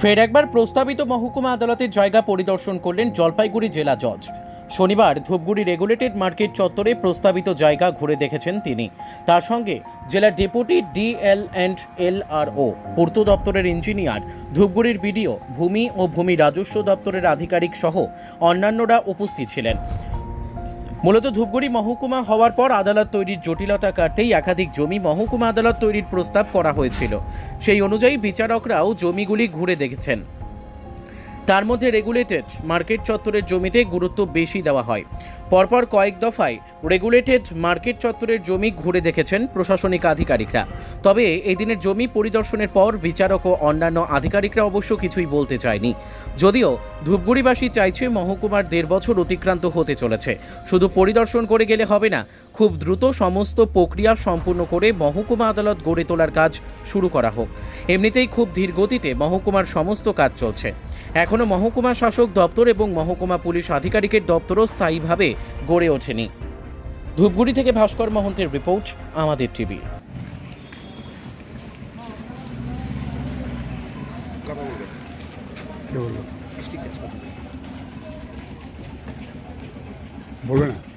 ফের একবার প্রস্তাবিত মহকুমা আদালতের জায়গা পরিদর্শন করলেন জলপাইগুড়ি জেলা জজ। শনিবার ধূপগুড়ি রেগুলেটেড মার্কেট চত্বরে প্রস্তাবিত জায়গা ঘুরে দেখেছেন তিনি। তার সঙ্গে জেলার ডেপুটি ডিএল অ্যান্ড এলআরও, পূর্ত দপ্তরের ইঞ্জিনিয়ার, ধূপগুড়ির বিডিও, ভূমি ও ভূমি রাজস্ব দপ্তরের আধিকারিক সহ অন্যান্যরা উপস্থিত ছিলেন। মূলত ধূপগুড়ি মহকুমা হওয়ার পর আদালত তৈরির জটিলতা কাটতেই একাধিক জমি মহকুমা আদালত তৈরির প্রস্তাব করা হয়েছিল। সেই অনুযায়ী বিচারকরাও জমিগুলি ঘুরে দেখেছেন। তার মধ্যে রেগুলেটেড মার্কেট চত্বরের জমিতে গুরুত্ব বেশি দেওয়া হয়। পরপর কয়েক দফায় রেগুলেটেড মার্কেট চত্বরের জমি ঘুরে দেখেছেন প্রশাসনিক আধিকারিকরা। তবে এদিনের জমি পরিদর্শনের পর বিচারক ও অন্যান্য আধিকারিকরা অবশ্য কিছুই বলতে চায়নি। যদিও ধূপগুড়িবাসী চাইছে মহকুমার দেড় বছর অতিক্রান্ত হতে চলেছে। শুধু পরিদর্শন করে গেলে হবে না, খুব দ্রুত সমস্ত প্রক্রিয়া সম্পূর্ণ করে মহকুমা আদালত গড়ে তোলার কাজ শুরু করা হোক। এমনিতেই খুব ধীর গতিতে মহকুমার সমস্ত কাজ চলছে। এখনও মহকুমা শাসক দপ্তর এবং মহকুমা পুলিশ আধিকারিকের দপ্তরও স্থায়ীভাবে গড়ে ওঠেনি। ধূপগুড়ি থেকে ভাস্কর মহন্তের রিপোর্ট, আমাদের টিভি। বলবে না।